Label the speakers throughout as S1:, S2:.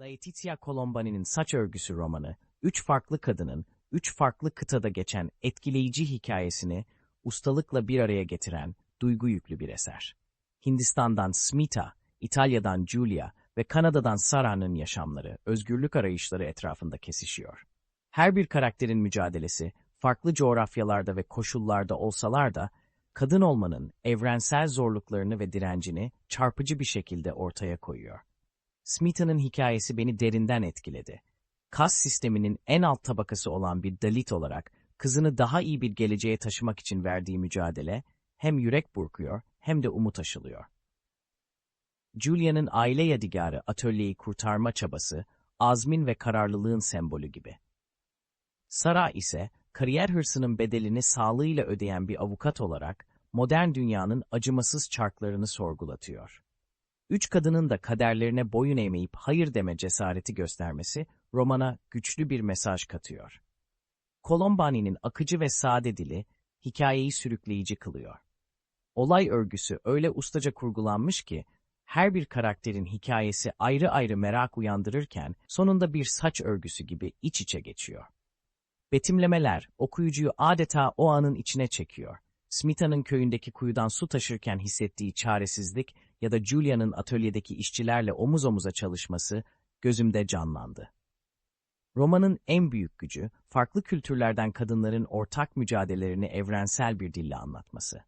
S1: Laetitia Colombani'nin Saç Örgüsü romanı, üç farklı kadının, üç farklı kıtada geçen etkileyici hikayesini ustalıkla bir araya getiren duygu yüklü bir eser. Hindistan'dan Smita, İtalya'dan Julia ve Kanada'dan Sarah'nın yaşamları, özgürlük arayışları etrafında kesişiyor. Her bir karakterin mücadelesi, farklı coğrafyalarda ve koşullarda olsalar da, kadın olmanın evrensel zorluklarını ve direncini çarpıcı bir şekilde ortaya koyuyor. Smitha'nın hikayesi beni derinden etkiledi. Kas sisteminin en alt tabakası olan bir Dalit olarak kızını daha iyi bir geleceğe taşımak için verdiği mücadele hem yürek burkuyor hem de umut aşılıyor. Julia'nın aile yadigarı atölyeyi kurtarma çabası, azmin ve kararlılığın sembolü gibi. Sara ise kariyer hırsının bedelini sağlığıyla ödeyen bir avukat olarak modern dünyanın acımasız çarklarını sorgulatıyor. Üç kadının da kaderlerine boyun eğmeyip hayır deme cesareti göstermesi romana güçlü bir mesaj katıyor. Colombani'nin akıcı ve sade dili hikayeyi sürükleyici kılıyor. Olay örgüsü öyle ustaca kurgulanmış ki her bir karakterin hikayesi ayrı ayrı merak uyandırırken sonunda bir saç örgüsü gibi iç içe geçiyor. Betimlemeler okuyucuyu adeta o anın içine çekiyor. Smitha'nın köyündeki kuyudan su taşırken hissettiği çaresizlik ya da Julia'nın atölyedeki işçilerle omuz omuza çalışması gözümde canlandı. Romanın en büyük gücü, farklı kültürlerden kadınların ortak mücadelelerini evrensel bir dille anlatması.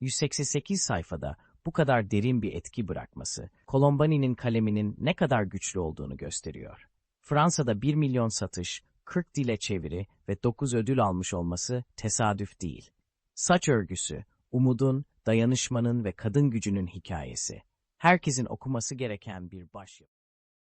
S1: 188 sayfada bu kadar derin bir etki bırakması, Colombani'nin kaleminin ne kadar güçlü olduğunu gösteriyor. Fransa'da 1 milyon satış, 40 dile çeviri ve 9 ödül almış olması tesadüf değil. Saç örgüsü, umudun, dayanışmanın ve kadın gücünün hikayesi. Herkesin okuması gereken bir başyapıt.